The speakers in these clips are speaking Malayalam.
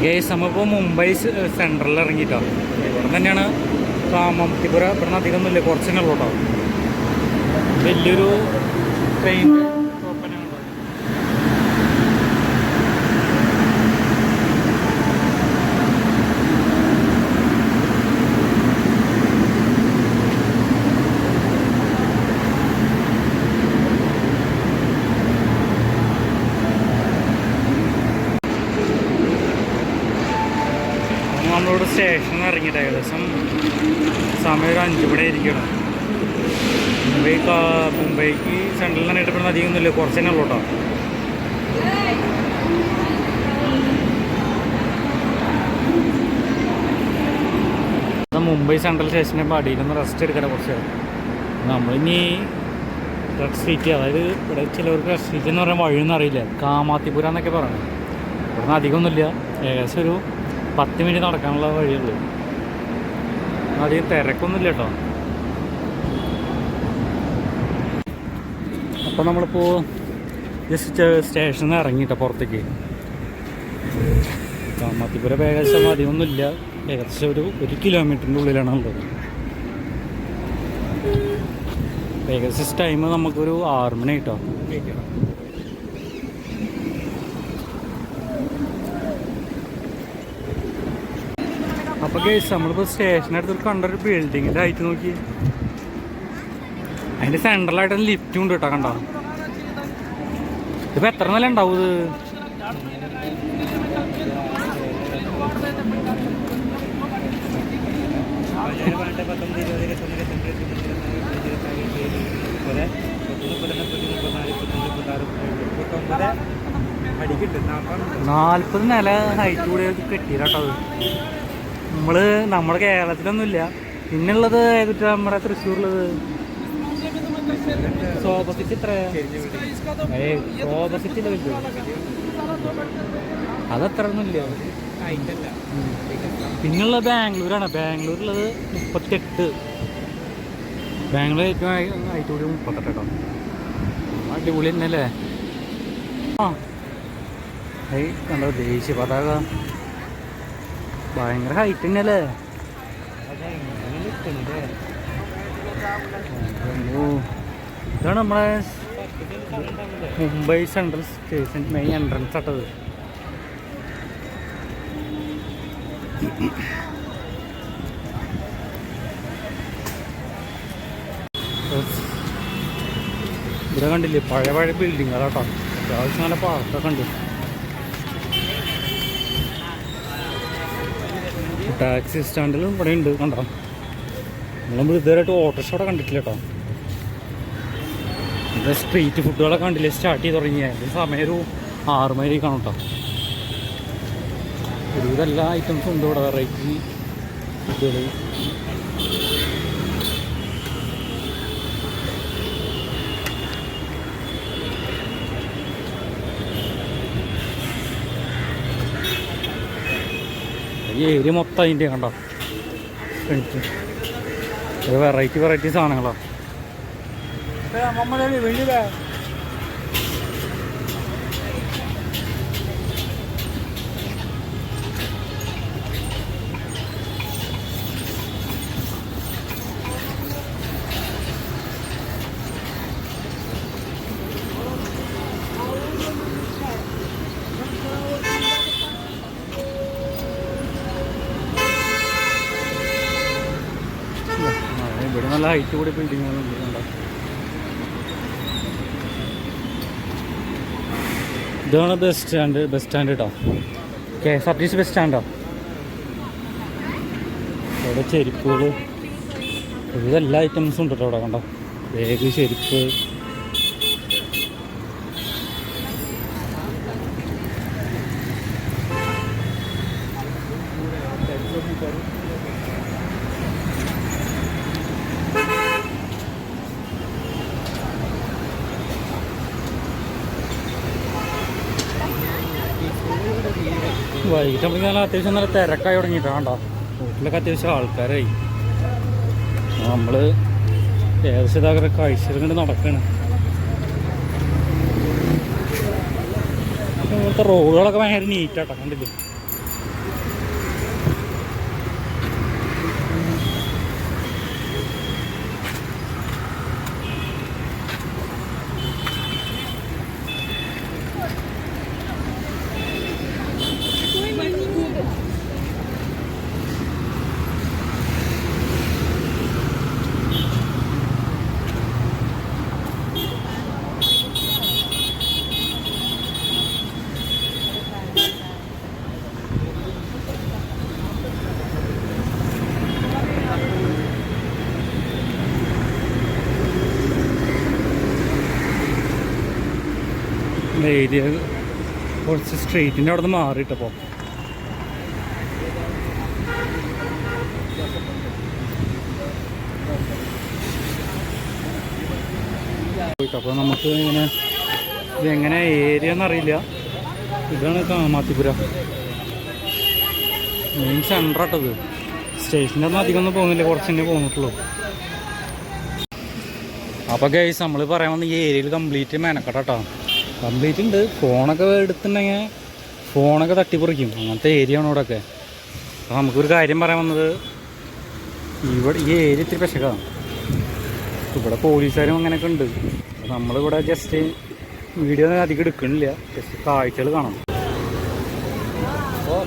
ഗേസ് നമ്മളിപ്പോൾ മുംബൈ സെൻട്രലിൽ ഇറങ്ങിയിട്ടോ ഇവിടെ തന്നെയാണ് കാമത്തിപുര ഇവിടെ നിന്ന് അധികം ഒന്നുമില്ല കേട്ടോ വലിയൊരു ട്രെയിൻ നമ്മളോട് സ്റ്റേഷനിൽ ഇറങ്ങിയിട്ട് ഏകദേശം സമയം ഒരു അഞ്ച് മണി ആയിരിക്കണം മുംബൈ മുംബൈക്ക് സെൻട്രലിൽ തന്നെ ഇടപെടുന്ന അധികം ഒന്നുമില്ല. കുറച്ച് തന്നെ ഉള്ളൂ കേട്ടോ. മുംബൈ സെൻട്രൽ സ്റ്റേഷന്റെ അടിയിലൊന്ന് റെസ്റ്റ് എടുക്കട്ടെ കുറച്ച്. നമ്മളിനി റെഡ് സ്ട്രീറ്റ് അതായത് ഇവിടെ ചിലവർക്ക് റെഡ് സ്ട്രീറ്റ് എന്ന് പറയുമ്പോൾ വഴിയൊന്നും അറിയില്ല. കാമാത്തിപുര എന്നൊക്കെ പറയണം. ഇവിടുന്ന് അധികമൊന്നുമില്ല ഏകദേശം ഒരു പത്ത് മിനിറ്റ് നടക്കാനുള്ള വഴിയുള്ളൂ. അധികം തിരക്കൊന്നുമില്ല കേട്ടോ. അപ്പോൾ നമ്മളിപ്പോൾ ജസ്റ്റ് സ്റ്റേഷനിൽ ഇറങ്ങിയിട്ടോ പുറത്തേക്ക്. കാമാത്തിപുര ഏകദേശം അധികമൊന്നുമില്ല. ഏകദേശം ഒരു ഒരു കിലോമീറ്ററിന്റെ ഉള്ളിലാണ് ഉള്ളത്. ഏകദേശം ടൈം നമുക്കൊരു ആറ് മണി കേട്ടോ അപ്പോൾ കേസ് നമ്മളിപ്പോൾ സ്റ്റേഷനടുത്ത് കണ്ടൊരു ബിൽഡിങ്ങിന്റെ ഹൈറ്റ് നോക്കി. അതിന്റെ സെൻട്രലായിട്ട് ലിഫ്റ്റും ഉണ്ട് കേട്ടോ കണ്ടോ? ഇതിപ്പോൾ എത്ര നില ഉണ്ടാവും ഇത്? നാൽപ്പത് നില ഹൈറ്റ് കൂടെ കെട്ടിയിട്ടോ അത്. നമ്മൾ നമ്മുടെ കേരളത്തിലൊന്നുമില്ല. പിന്നുള്ളത് ഏതിട്ട് നമ്മുടെ തൃശ്ശൂരിലത് അതത്ര ഒന്നും ഒന്നുമില്ല പിന്നുള്ളത് ബാംഗ്ലൂരാണ്. ബാംഗ്ലൂരുള്ളത് മുപ്പത്തെട്ട്. ബാംഗ്ലൂർ ഏറ്റവും ഹൈറ്റ് കൂടി മുപ്പത്തെട്ട് കേട്ടോ. അടിപൊളി തന്നെ അല്ലേ ആ കണ്ടോ ദേശീയ പതാക. ഭയങ്കര ഹൈറ്റ് തന്നെയല്ലേ? ഇതാണ് നമ്മളെ Mumbai central station main entrance ആട്ടത് ഇവിടെ കണ്ടില്ലേ? പഴയ പഴയ ബിൽഡിങ്ങുകളാട്ടോ അത്യാവശ്യം നല്ല പാർക്കൊക്കെ ഉണ്ട്. ടാക്സി സ്റ്റാൻഡിലും ഇവിടെ ഉണ്ട് കണ്ടോ? നമ്മൾ ഇതുവരെയായിട്ട് ഓട്ടോറിക്ഷ അവിടെ കണ്ടിട്ടില്ല കേട്ടോ. ഇവിടെ സ്ട്രീറ്റ് ഫുഡുകളൊക്കെ കണ്ടില്ലേ? സ്റ്റാർട്ട് ചെയ്ത് തുടങ്ങി അതിന്റെ സമയം ഒരു ആറ് മണി കാണും കേട്ടോ. ഒരുവിധ എല്ലാ ഐറ്റംസും ഉണ്ട് ഇവിടെ വെറൈറ്റി ഫുഡുകൾ ഈ ഏരിയ മൊത്തം അതിന്റെ കണ്ടോ? ഇത് വെറൈറ്റി വെറൈറ്റി സാധനങ്ങളോ ഇവിടെ നല്ല ഹൈറ്റ് കൂടി ബിൽഡിങ്ങുകളുണ്ട് കണ്ടോ? ഇതാണ് ബസ് സ്റ്റാൻഡ് ബസ് സ്റ്റാൻഡ് കേട്ടോ K S R T C bus സ്റ്റാൻഡോ ഇവിടെ ചെരുപ്പുകൾ ഇതെല്ലാ ഐറ്റംസും ഉണ്ട് ഇവിടെ കണ്ടോ? ബാഗ് ചെരുപ്പ്. വൈകിട്ട് നമ്മൾ നല്ല അത്യാവശ്യം നല്ല തിരക്കായി തുടങ്ങിയിട്ടാണ് കേട്ടോ വീട്ടിലൊക്കെ അത്യാവശ്യം ആൾക്കാരായി. നമ്മൾ ഏകദേശം ഇതാകെ കാഴ്ചകൾ കൊണ്ട് നടക്കാണ്. ഇവിടുത്തെ റോഡുകളൊക്കെ ഭയങ്കര നീറ്റാട്ടോ കണ്ടില്ലേ? ഏരിയ കുറച്ച് സ്ട്രീറ്റിന്റെ അവിടെ നിന്ന് മാറിയിട്ടപ്പോൾ അപ്പോൾ നമുക്ക് ഇങ്ങനെ ഇതെങ്ങനെ ഏരിയ എന്നറിയില്ല. ഇതാണ് കാമാത്തിപുര മെയിൻ സെന്റർ ആട്ടത് സ്റ്റേഷന്റെ ഒന്നും അധികം ഒന്നും പോകുന്നില്ല കുറച്ച് തന്നെ പോന്നിട്ടുള്ളൂ അപ്പോൾ ഗൈസ് നമ്മൾ പറയാൻ വന്ന ഈ ഏരിയയിൽ കംപ്ലീറ്റ് മെനക്കെട്ടോ കംപ്ലീറ്റ് ഉണ്ട്. ഫോണൊക്കെ എടുത്തിട്ടുണ്ടെങ്കിൽ ഫോണൊക്കെ തട്ടിപ്പറിക്കും. അങ്ങനത്തെ ഏരിയ ആണ് ഇവിടെയൊക്കെ അപ്പോൾ നമുക്കൊരു കാര്യം പറയാൻ വന്നത് ഇവിടെ ഈ ഏരിയ ഇത്തിരി പെശകാണ്. ഇവിടെ പോലീസുകാരും അങ്ങനെയൊക്കെ ഉണ്ട്. നമ്മളിവിടെ ജസ്റ്റ് വീഡിയോ അധികം എടുക്കണില്ല ജസ്റ്റ് കാഴ്ചകൾ കാണണം. അപ്പോൾ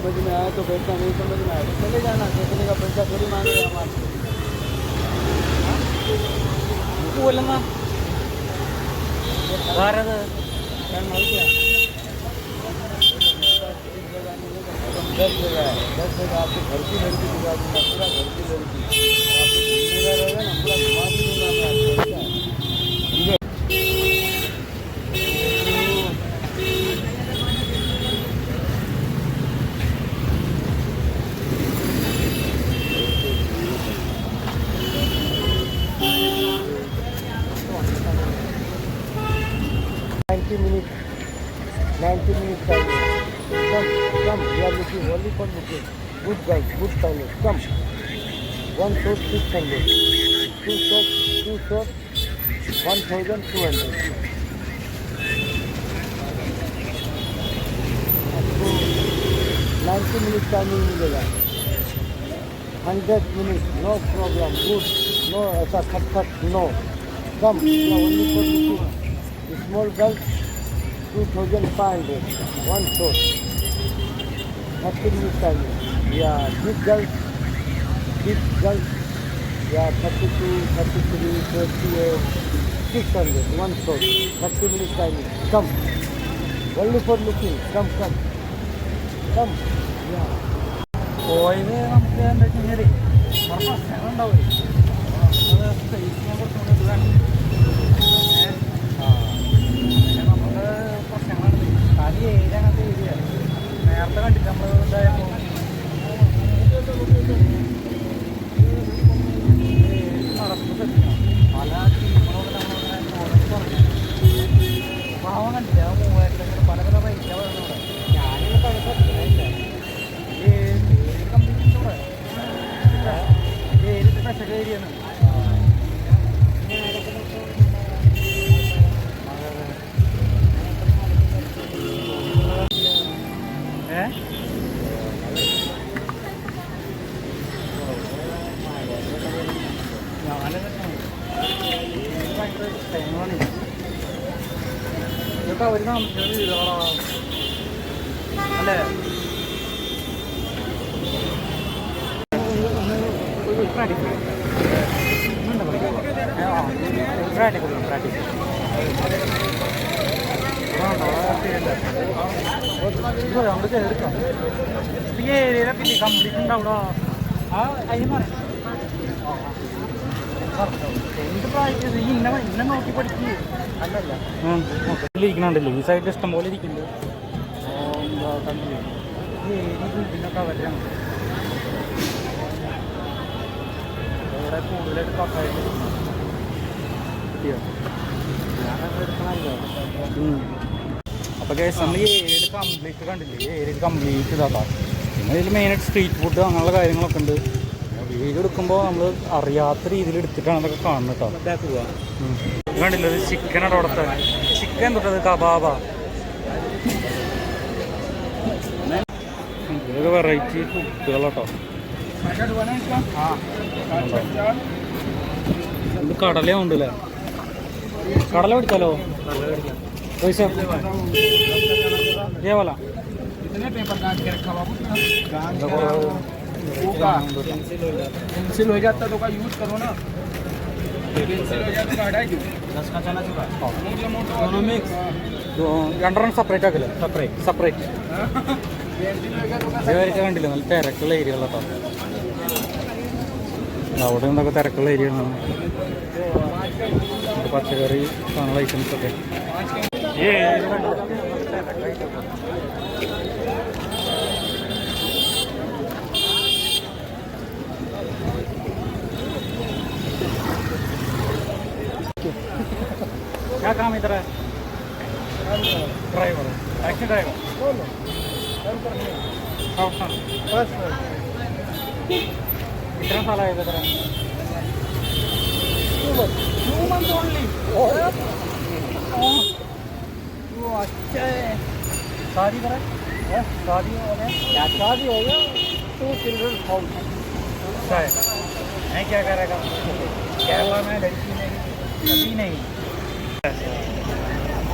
समझ में आया तो बैठना नहीं समझ में आया तो चले जाना देखने का पैसा थोड़ी मांगे हमारे बोलना दस जगह है दस जगह आपको घर की लड़की दुकान पूरा घर की लड़की आपको ना पूरा घुमा दूँगा मैं आपको good. Come, come, we are looking only for booking. Good guy, good pilot, come. One shot, 600. Two shot, two shot, 1200. Ninety minutes time in India. Hundred minutes, no problem. Good, no, it's a cut cut, no. Come, we are only for booking. Small girls, two thousand five hundred one source thirty minutes ಆಗಿದೆ yeah big girls big girls yeah thirty two thirty three twenty eight six hundred one source Come, minutes ಆಗಿದೆ ಕಮ್ ಒಳ್ಳೆ for looking come come come yeah കോയിന് നമുക്ക് എന്താ വെച്ച് കഴിഞ്ഞാൽ ഉണ്ടാവില്ല അത് നേരത്തെ കണ്ടിട്ട് നമ്മൾ പല വീടുകളാ അല്ലേ പ്രാക്ടീസ് പ്രാക്ടീസ് പ്രാക്ടീസ് നമുക്ക് ഈ ഏരിയയിലെ പിന്നെ കംപ്ലീറ്റ് ഉണ്ടാവിടെ ആ അതിന് എന്ത് പ്രാക്ടീസ് ഈ ഇന്ന നോക്കി അല്ലല്ല ഇരിക്കണുണ്ടല്ലോ ഈ സൈഡിൽ ഇഷ്ടം പോലെ ഇരിക്കുന്നുണ്ട് ഏരിയ ഇവിടെ കൂടുതലായിട്ട് കിട്ടിയോ? അപ്പോൾ കേസ് നമ്മൾ ഈ ഏരിയയിൽ കംപ്ലീറ്റ് കണ്ടില്ലേ? ഈ ഏരിയയിൽ കംപ്ലീറ്റ് ഇതാക്കാം പിന്നെ ഇതിൽ മെയിനായിട്ട് സ്ട്രീറ്റ് ഫുഡ് അങ്ങനെയുള്ള കാര്യങ്ങളൊക്കെ ഉണ്ട്. വീഡിയോ എടുക്കുമ്പോൾ നമ്മൾ അറിയാത്ത രീതിയിൽ എടുത്തിട്ടാണ് അതൊക്കെ കാണുന്നത് കേട്ടോ കണ്ടില്ലേ ഇത് ചിക്കനാണ് അവിടുത്തെ ചിക്കൻ തൊട്ടത് കബാബ ഇതൊക്കെ വെറൈറ്റി ഫുഡുകളാട്ടോ ഇത് കടല ഉണ്ടല്ലേ കടല പിടിച്ചാലോ പൈസ ഏവല कितने पेपर काट के रखा बाबू पेंसिल हो जाता तो का यूज करो ना രണ്ടെണ്ണം സെപ്പറേറ്റ് ആക്കില്ല? സെപ്പറേറ്റ് സെപ്പറേറ്റ് ഇതുവരെയൊക്കെ കണ്ടില്ല? നല്ല തിരക്കുള്ള ഏരിയ ഏരിയകളാട്ടോ അവിടെ നിന്നൊക്കെ തിരക്കുള്ള ഏരിയ ആണ്. പച്ചക്കറി സാധനങ്ങൾ ഐറ്റംസ് ഒക്കെ. काम इधर है। ड्राइवर टैक्सी ड्राइवर कितना साल आया इधर अच्छा है। शादी करा है। शादी हो गया। शादी हो गया। टू चिल्ड्रन हाउस है। मैं क्या करेगा? केरला में लड़की नहीं कभी नहीं।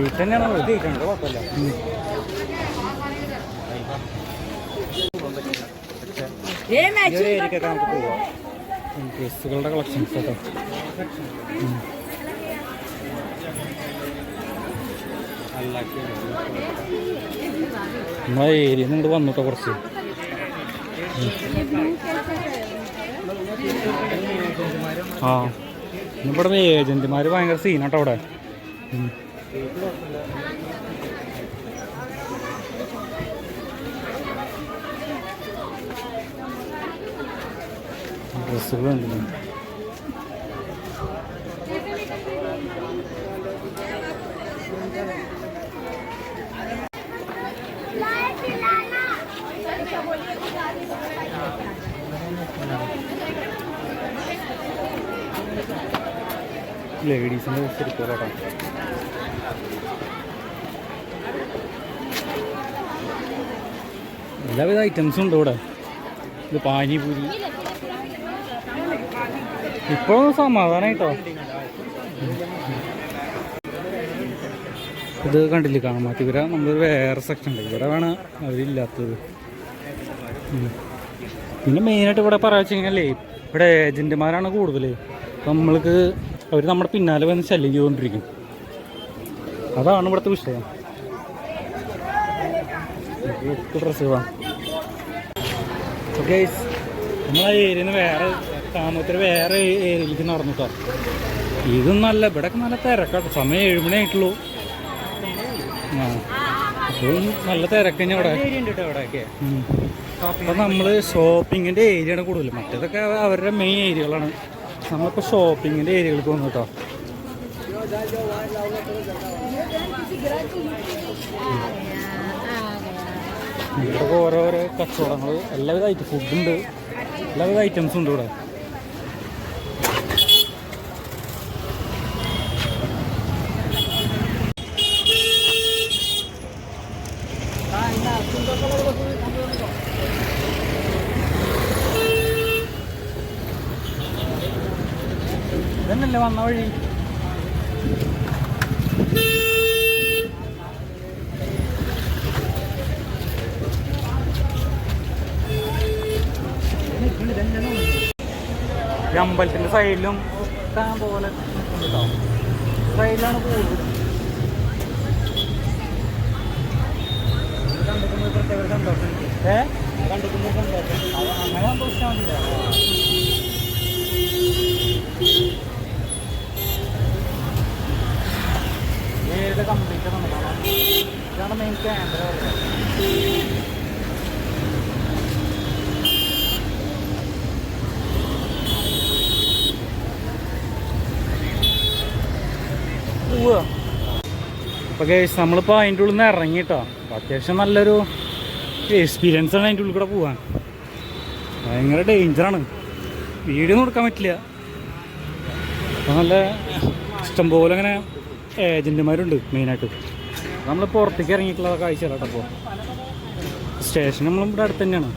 സ്ട്രീറ്റ് തന്നെയാണ് ഇത് കഴിക്കുന്നത് കുഴപ്പമില്ല ये ഏരിയക്കൊക്കെ നമുക്ക് പോവാം. ഡ്രസ്സുകളുടെ കളക്ഷൻസ് കേട്ടോ. നമ്മളെ ഏരിയ നിന്ന് വന്നിട്ടോ കുറച്ച്. ആ ഇവിടെ ഏജന്റുമാർ ഭയങ്കര സീനാട്ടോ അവിടെ. ഡ്രസ്സുകളുണ്ട് ലേഡീസിന്റെ ശരിക്കും കേട്ടോ എല്ലാവിധ ഐറ്റംസും ഉണ്ട് ഇവിടെ. ഇത് പാനിപൂരി. ഇപ്പോഴൊന്നും സമാധാനമായിട്ടോ ഇത് കണ്ടില്ലേ കാണാമാറ്റി ഇവരാ നമ്മളൊരു വേറെ സെക്ഷൻ ഉണ്ട്. ഇവിടെ വേണം അവരില്ലാത്തത്. പിന്നെ മെയിനായിട്ട് ഇവിടെ പറയാ വെച്ച് കഴിഞ്ഞാലേ ഇവിടെ ഏജന്റുമാരാണ് കൂടുതൽ നമ്മൾക്ക് അവർ നമ്മുടെ പിന്നാലെ വന്ന് ശല്യം ചെയ്തുകൊണ്ടിരിക്കും അതാണ് ഇവിടുത്തെ വിഷയം. ഡ്രസ്സുകളാണ് ഓക്കെ നമ്മളെ ഏരിയയിൽ നിന്ന് വേറെ താമസത്തിൽ വേറെ ഏരിയയിലേക്ക് നടന്നു കേട്ടോ ഇതും നല്ല ഇവിടെ നല്ല തിരക്കാട്ടോ. സമയം ഏഴുമണി ആയിട്ടുള്ളൂ. ആ. ഇതും നല്ല തിരക്ക് തന്നെ ഇവിടെ. ഇവിടെയൊക്കെ അപ്പൊ നമ്മൾ ഷോപ്പിങ്ങിന്റെ ഏരിയയാണ് കൂടുതൽ മറ്റേതൊക്കെ അവരുടെ മെയിൻ ഏരിയകളാണ്. നമ്മളിപ്പോ ഷോപ്പിങ്ങിന്റെ ഏരിയകൾക്ക് വന്നു കേട്ടോ ഇവിടെ ഓരോരോ കച്ചവടങ്ങൾ എല്ലാവിധ ഐറ്റം ഫുഡുണ്ട് എല്ലാവിധ ഐറ്റംസും ഉണ്ട് ഇവിടെ. ഇതന്നല്ലേ വന്ന വഴി? സൈഡിലും ഇഷ്ടം പോലെ നിൽക്കുന്നുണ്ടോ സൈഡിലാണ് കൂടുതൽ ഏ? അങ്ങനെ സന്തോഷിച്ചാൽ മതി. ഏത് കംപ്ലീറ്റ് നമ്മളാണ് ഇതാണ് മെയിൻ ക്യാമറ അപ്പോൾ കേസ് നമ്മളിപ്പോൾ അതിന്റെ ഉള്ളിൽ നിന്ന് ഇറങ്ങിട്ടോ അപ്പോൾ അത്യാവശ്യം നല്ലൊരു എക്സ്പീരിയൻസ് ആണ് അതിന്റെ ഉള്ളിൽ കൂടെ പോകാൻ ഭയങ്കര ഡേഞ്ചറാണ് വീഡിയോ കൊടുക്കാൻ പറ്റില്ല. അപ്പോൾ നല്ല ഇഷ്ടംപോലെ അങ്ങനെ ഏജന്റുമാരുണ്ട് മെയിനായിട്ട് നമ്മൾ പുറത്തേക്ക് ഇറങ്ങിയിട്ടുള്ള കാഴ്ച കേട്ടോ അപ്പോൾ സ്റ്റേഷൻ നമ്മളും ഇവിടെ അടുത്ത് തന്നെയാണ്.